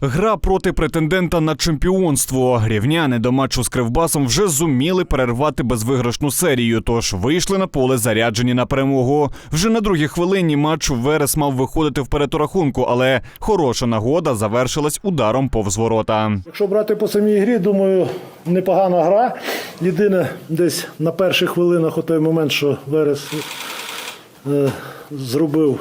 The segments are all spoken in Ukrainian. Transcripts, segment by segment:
Гра проти претендента на чемпіонство. Рівняни до матчу з Кривбасом вже зуміли перервати безвиграшну серію, тож вийшли на поле заряджені на перемогу. Вже на другій хвилині матчу Верес мав виходити вперед у рахунку, але хороша нагода завершилась ударом повз ворота. Якщо брати по самій грі, думаю, непогана гра. Єдине, десь на перших хвилинах, у той момент, що Верес е, зробив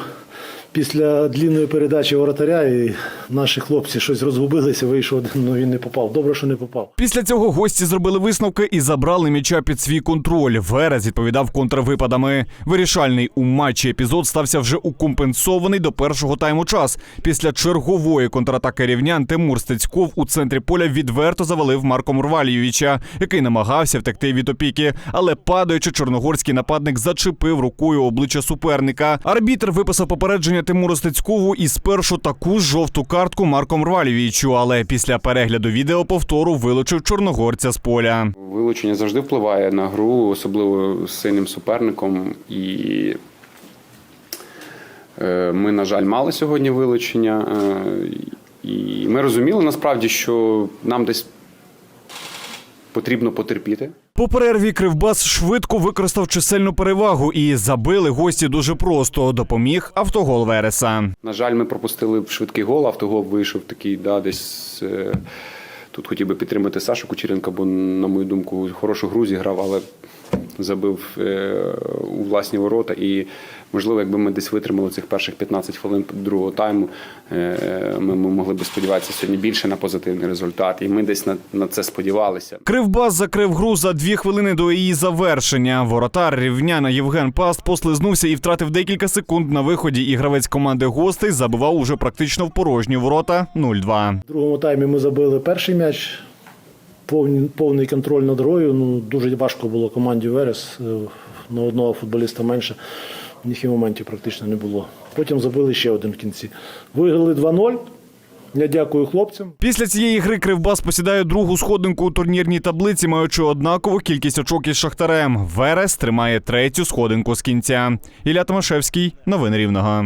після длінної передачі воротаря, і наші хлопці щось розгубилися, вийшов один, ну він не попав. Добре, що не попав. Після цього гості зробили висновки і забрали м'яча під свій контроль. Верес відповідав контрвипадами. Вирішальний у матчі епізод стався вже укомпенсований до першого тайму час. Після чергової контратаки рівнян Тимур Стецьков у центрі поля відверто завалив Марко Мурвалійовича, який намагався втекти від опіки. Але падаючи, чорногорський нападник зачепив рукою обличчя суперника. Арбітр виписав попередження Тимуру Стецькову і спершу таку ж жовту картку Марко Мурвалійовичу, але після перегляду відео повтору вилучив чорногорця з поля. Вилучення завжди впливає на гру, особливо з сильним суперником. І е, ми, на жаль, мали сьогодні вилучення. Е, І ми розуміли насправді, що нам десь потрібно потерпіти. По перерві Кривбас швидко використав чисельну перевагу і забили гості дуже просто. Допоміг автогол Вереса. На жаль, ми пропустили швидкий гол. Автогол вийшов такий, да, десь. е, Тут хотів би підтримати Сашу Кучеренка, бо, на мою думку, хорошу гру зіграв, але забив е, у власні ворота. І, можливо, якби ми десь витримали цих перших 15 хвилин другого тайму, е, ми, ми могли б сподіватися сьогодні більше на позитивний результат. І ми десь на, на це сподівалися. Кривбас закрив гру за дві хвилини до її завершення. Воротар рівняна Євген Паст послизнувся і втратив декілька секунд на виході. І гравець команди гостей забивав уже практично в порожні ворота 0-2. В другому таймі ми забили перший м'яч, повний, повний контроль над грою. Ну, дуже важко було команді Верес. е, На одного футболіста менше. В них і моментів практично не було. Потім забили ще один в кінці. Виграли 2-0. Я дякую хлопцям. Після цієї гри Кривбас посідає другу сходинку у турнірній таблиці, маючи однакову кількість очок із Шахтарем. Верес тримає третю сходинку з кінця. Ілля Томашевський, новини Рівного.